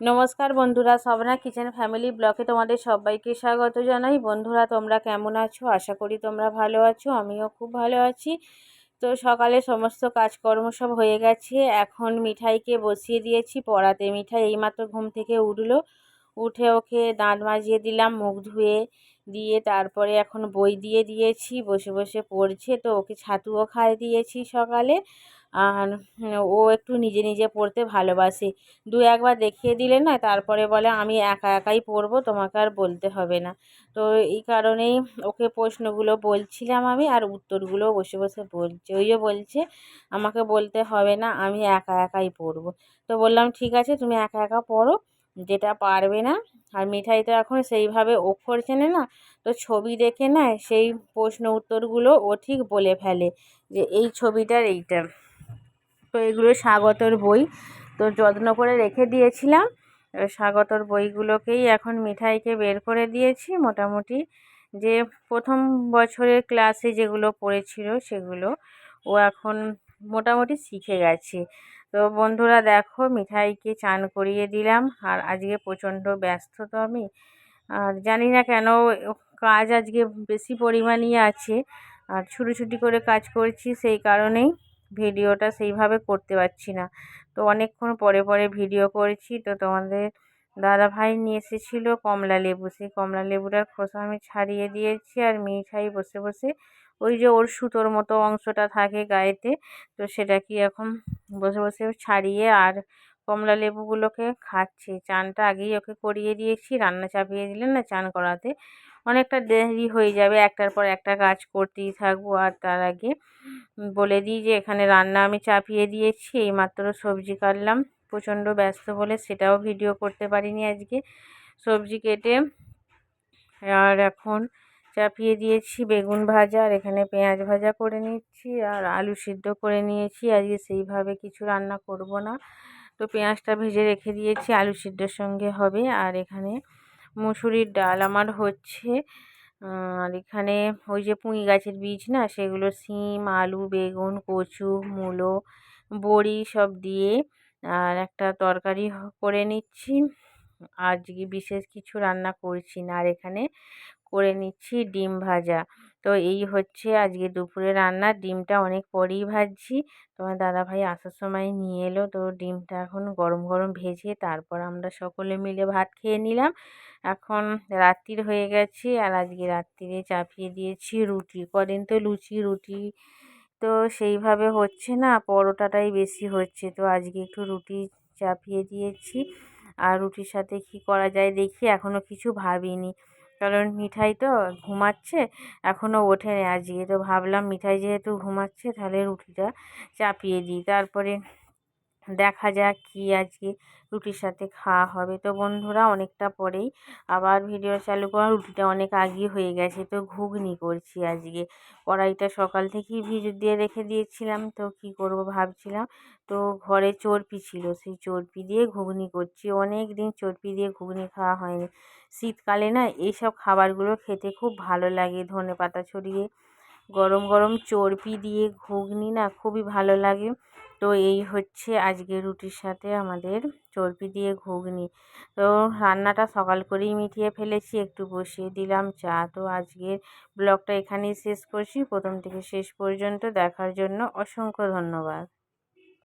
নমস্কার বন্ধুরা, সবনা kitchen family ব্লকে তোমাদের সবাইকে স্বাগত জানাই। বন্ধুরা, তোমরা কেমন আছো? আশা করি তোমরা ভালো আছো, আমিও খুব ভালো আছি। তো সকালে সমস্ত কাজকর্ম সব হয়ে গেছে, এখন মিঠাইকে বসিয়ে দিয়েছি, পড়াতে মিঠাই এইমাত্র ঘুম থেকে উঠল। উঠে ওকে দাঁত মাজিয়ে দিলাম, মুখ ধুয়ে দিয়ে তারপরে এখন বই দিয়ে দিয়েছি, বসে বসে পড়ছে। তো ওকে ছাতুও খাইয়ে দিয়েছি সকালে। আর ও একটু নিজে নিজে পড়তে ভালোবাসে। দু একবার দেখিয়ে দিলে না, তারপরে বলে, আমি একা একাই পড়ব, তোমাকে আর বলতে হবে না। তো এই কারণেই ওকে প্রশ্নগুলো বলছিলাম আমি, আর উত্তরগুলো বসে বসে বলছে ওইও বলছে, আমাকে বলতে হবে না, আমি একা একাই পড়ব। তো বললাম, ঠিক আছে, তুমি একা একা পড়ো, যেটা পারবে না। আর মিঠাই তো এখন সেইভাবে অক্ষর চেনে না, তো ছবি দেখে নেয় সেই প্রশ্ন উত্তরগুলো ও ঠিক বলে ফেলে যে, এই ছবিটার এইটা। তো এগুলো স্বাগতর বই। তো যত্ন করে রেখে দিয়েছিলাম। স্বাগতর বইগুলোকেই এখন মিঠাইকে বের করে দিয়েছি মোটামুটি। যে প্রথম বছরের ক্লাসে যেগুলো পড়েছিল সেগুলো ও এখন মোটামুটি শিখে গেছে। তো বন্ধুরা দেখো, মিঠাইকে চান করিয়ে দিলাম। আর আজকে প্রচণ্ড ব্যস্ত তো আমি। আর জানি না কেন কাজ আজকে বেশি পরিমাণই আছে। আর ছুটি ছুটি করে কাজ করছি সেই কারণেই। ভিডিওটা সেইভাবে করতে পারছি না। তো অনেকক্ষণ পরে পরে ভিডিও করেছি। তো তোমাদের দাদা ভাই নিয়ে এসেছিল কমলা লেবু। সেই কমলা লেবুটার খোসা আমি ছাড়িয়ে দিয়েছি আর মিঠাই বসে বসে ওই যে ওর সুতোর মতো অংশটা থাকে গায়েতে, তো সেটা কি এখন বসে বসে ছাড়িয়ে আর কমলা লেবুগুলোকে খাচ্ছে। চানটা আগেই ওকে করিয়ে দিয়েছি। রান্না চাপিয়ে দিলেন না চান করাতে। অনেকটা দেরি হয়ে যাবে। একটার পর একটা কাজ করতেই থাকব। আর তার আগে বলে দিই যে, এখানে রান্না আমি চাপিয়ে দিয়েছি। এইমাত্র সবজি কাটলাম। প্রচণ্ড ব্যস্ত বলে সেটাও ভিডিও করতে পারিনি আজকে। সবজি কেটে আর এখন চাপিয়ে দিয়েছি বেগুন ভাজা। আর এখানে পেঁয়াজ ভাজা করে নিচ্ছি আর আলু সিদ্ধ করে নিয়েছি। আজকে সেইভাবে কিছু রান্না করব না। তো পেঁয়াজটা ভেজে রেখে দিয়েছি। আলু সিদ্ধর সঙ্গে হবে। আর এখানে মুসুরির ডাল আমার হচ্ছে। আর এখানে ওই যে পুঁই গাছের বীজ না, সেগুলো সিম আলু, বেগুন, কচু, মূলো, বড়ি সব দিয়ে আর একটা তরকারি করে নিচ্ছি। আজকে বিশেষ কিছু রান্না করছি না আর এখানে করে নিচ্ছি ডিম ভাজা। তো এই হচ্ছে আজকে দুপুরে রান্না। ডিমটা অনেক পরেই ভাজছি। তোমার দাদাভাই আসার সময় নিয়ে এলো। তো ডিমটা এখন গরম গরম ভেজে তারপর আমরা সকলে মিলে ভাত খেয়ে নিলাম। এখন রাত্রির হয়ে গেছে আর আজকে রাত্রিরে চাপিয়ে দিয়েছি রুটি। কদিন তো লুচি, রুটি। তো সেইভাবে হচ্ছে না, পরোটাটাই বেশি হচ্ছে। তো আজকে একটু রুটি চাপিয়ে দিয়েছি। আর রুটির সাথে কি করা যায় দেখি এখনও কিছু ভাবিনি। কারণ মিঠাই তো ঘুমাচ্ছে এখনও ওঠেনি। আজকে তো ভাবলাম মিঠাই যেহেতু ঘুমাচ্ছে, তাহলে রুটিটা চাপিয়ে দিই। তারপরে দেখা যাক কি আজকে রুটির সাথে খাওয়া হবে। তো বন্ধুরা, অনেকটা পরেই আবার ভিডিও চালু করা রুটিটা অনেক আগে হয়ে গেছে, তো ঘুগনি করছি আজকে। কড়াইটা সকাল থেকেই ভিজে দিয়ে রেখে দিয়েছিলাম, তো কি করব ভাবছিলাম, তো ঘরে চর্পি ছিল, সেই চর্পি দিয়ে ঘুগনি করছি। অনেক দিন চর্পি দিয়ে ঘুগনি খাওয়া হয়নি। শীতকালে না এইসব খাবারগুলো খেতে খুব ভালো লাগে ধনে পাতা ছড়িয়ে গরম গরম চর্পি দিয়ে ঘুগনি না খুবই ভালো লাগে। তো এই হচ্ছে আজকে রুটির সাথে আমাদের চর্বি দিয়ে ঘুগনি। তো রান্নাটা সকাল করেই মিটিয়ে ফেলেছি, একটু বসিয়ে দিলাম চা। তো আজকের ব্লগটা এখানেই শেষ করছি। প্রথম থেকে শেষ পর্যন্ত দেখার জন্য অসংখ্য ধন্যবাদ।